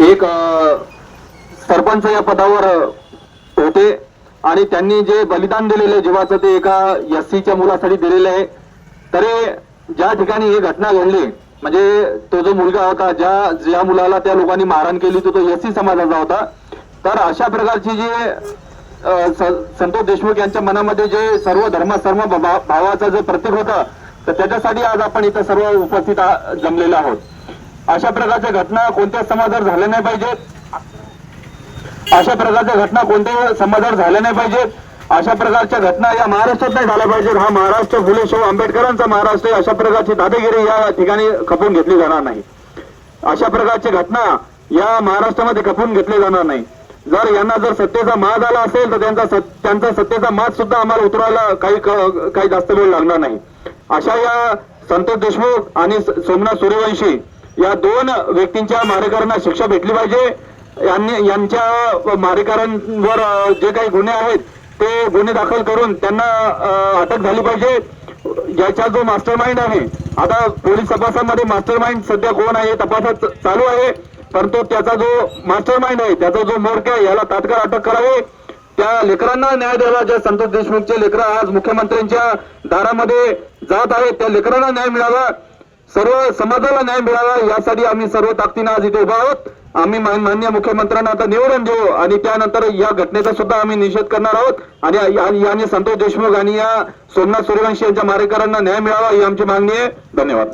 एक सरपंच या पदावर होते आणि त्यांनी जे बलिदान दिलेलं जीवाचं ते एका एस सीच्या मुलासाठी दिलेलं आहे. तरी ज्या ठिकाणी ही घटना घडली म्हणजे तो जो मुलगा होता ज्या ज्या मुलाला त्या लोकांनी मारहाण केली तो तो एस सी समाजाचा होता. तर अशा प्रकारची जी संतोष देशमुख यांच्या मनामध्ये जे सर्व धर्म सर्व भावाचा भावाचं जे प्रतीक होतं तर त्याच्यासाठी आज आपण इथं सर्व उपस्थित आ- जमलेलो आहोत. अशा प्रकारच्या घटना कोणत्या समाजावर झाल्या नाही पाहिजेत अशा प्रकारच्या घटना कोणत्याही समाजावर झाल्या नाही पाहिजेत अशा प्रकारच्या घटना या महाराष्ट्रात नाही झाल्या पाहिजेत. हा महाराष्ट्र फुले शाहू आंबेडकरांचा महाराष्ट्र अशा प्रकारची दादागिरी या ठिकाणी खपून घेतली जाणार नाही. अशा प्रकारची घटना या महाराष्ट्रामध्ये खपून घेतली जाणार नाही. जर यांना जर सत्तेचा माज आला असेल तर त्यांचा सत- त्यांचा सत्तेचा माज सुद्धा आम्हाला उतरवायला काही काही जास्त वेळ लागणार नाही. अशा या संतोष देशमुख आणि सोमनाथ सूर्यवंशी या दोन व्यक्तींच्या मारेकरांना शिक्षा भेटली पाहिजे. यांनी यांच्या मारेकरांवर जे काही गुन्हे आहेत ते गुन्हे दाखल करून त्यांना अटक झाली पाहिजे. याचा जो मास्टर माइंड आहे आता पोलीस तपासामध्ये मास्टर माइंड सध्या कोण आहे तपासात चालू आहे. परंतु त्याचा जो मास्टर माइंड आहे त्याचा जो मोर्क आहे याला तात्काळ अटक करावी. त्या लेकरांना न्याय द्यावा ज्या संतोष देशमुखचे लेकरं आज मुख्यमंत्र्यांच्या दारामध्ये जात आहेत त्या लेकरांना न्याय मिळावा. सर्व समाजाला न्याय मिळावा यासाठी आम्ही सर्व ताकदीनं आज इथे उभा आहोत. आम्ही मान- माननीय मुख्यमंत्र्यांना आता निवेदन देऊ आणि त्यानंतर या घटनेचा सुद्धा आम्ही निषेध करणार आहोत. आणि याने संतोष देशमुख आणि या सोमनाथ सूर्यवंशी यांच्या मारेकरांना न्याय मिळावा ही आमची मागणी आहे. धन्यवाद.